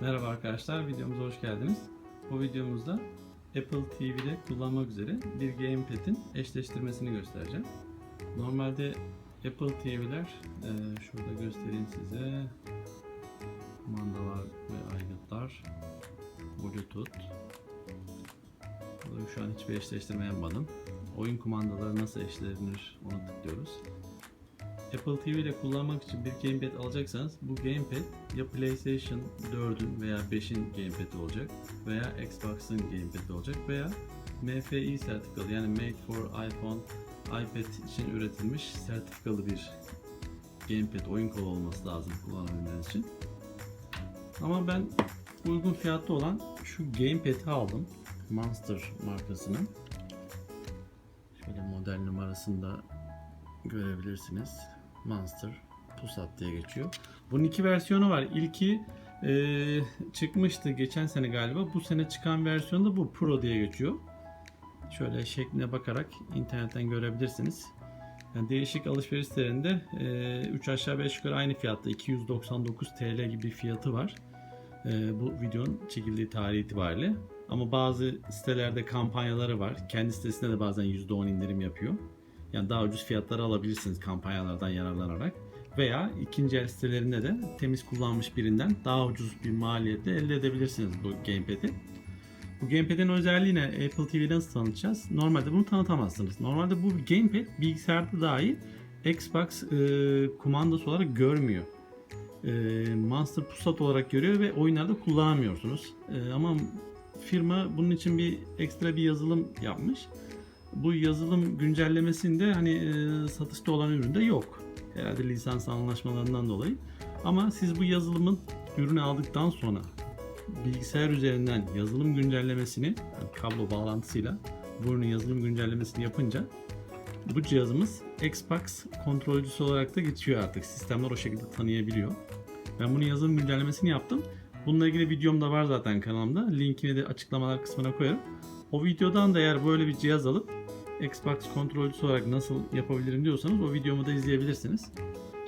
Merhaba arkadaşlar, videomuza hoş geldiniz. Bu videomuzda Apple TV'de kullanmak üzere bir gamepad'in eşleştirmesini göstereceğim. Normalde Apple TV'ler, e, şurada göstereyim size, kumandalar ve aygıtlar, Bluetooth. Şu an hiçbir eşleştirme yapmadım. Oyun kumandaları nasıl eşlenir onu tıklıyoruz. Apple TV ile kullanmak için bir gamepad alacaksanız bu gamepad ya PlayStation 4'ün veya 5'in gamepad'i olacak veya Xbox'ın gamepad'i olacak veya MFI sertifikalı yani Made for iPhone, iPad için üretilmiş sertifikalı bir gamepad oyun kolu olması lazım kullanabilmeniz için. Ama ben uygun fiyatlı olan şu gamepad'i aldım. Monster markasının. Şöyle model numarasını da görebilirsiniz. Monster Pusat diye geçiyor. Bunun iki versiyonu var. İlki e, çıkmıştı geçen sene galiba. Bu sene çıkan versiyonu da bu Pro diye geçiyor. Şöyle şekline bakarak internetten görebilirsiniz. Yani değişik alışveriş sitelerinde 3 aşağı 5 yukarı aynı fiyatta 299 TL gibi bir fiyatı var. E, bu videonun çekildiği tarih itibariyle. Ama bazı sitelerde kampanyaları var. Kendi sitesinde de bazen %10 indirim yapıyor. Yani daha ucuz fiyatlara alabilirsiniz kampanyalardan yararlanarak. Veya ikinci el sitelerinde de temiz kullanmış birinden daha ucuz bir maliyette elde edebilirsiniz bu gamepad'i. Bu gamepad'in özelliği ne? Apple TV'den nasıl tanıtacağız? Normalde bunu tanıtamazsınız. Normalde bu gamepad bilgisayarda dahi Xbox e, kumandası olarak görmüyor. E, Monster Pusat olarak görüyor ve oyunlarda kullanamıyorsunuz. E, ama firma bunun için bir ekstra bir yazılım yapmış bu yazılım güncellemesinde hani e, satışta olan üründe yok. Herhalde lisans anlaşmalarından dolayı. Ama siz bu yazılımın ürünü aldıktan sonra bilgisayar üzerinden yazılım güncellemesini yani kablo bağlantısıyla bu ürünün yazılım güncellemesini yapınca bu cihazımız Xbox kontrolcüsü olarak da geçiyor artık. Sistemler o şekilde tanıyabiliyor. Ben bunun yazılım güncellemesini yaptım. Bununla ilgili videom da var zaten kanalımda. Linkini de açıklamalar kısmına koyarım. O videodan da eğer böyle bir cihaz alıp Xbox kontrolcüsü olarak nasıl yapabilirim diyorsanız o videomu da izleyebilirsiniz.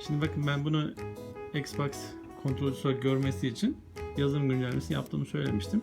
Şimdi bakın ben bunu Xbox kontrolcüsü olarak görmesi için yazılım güncellemesi yaptığımı söylemiştim.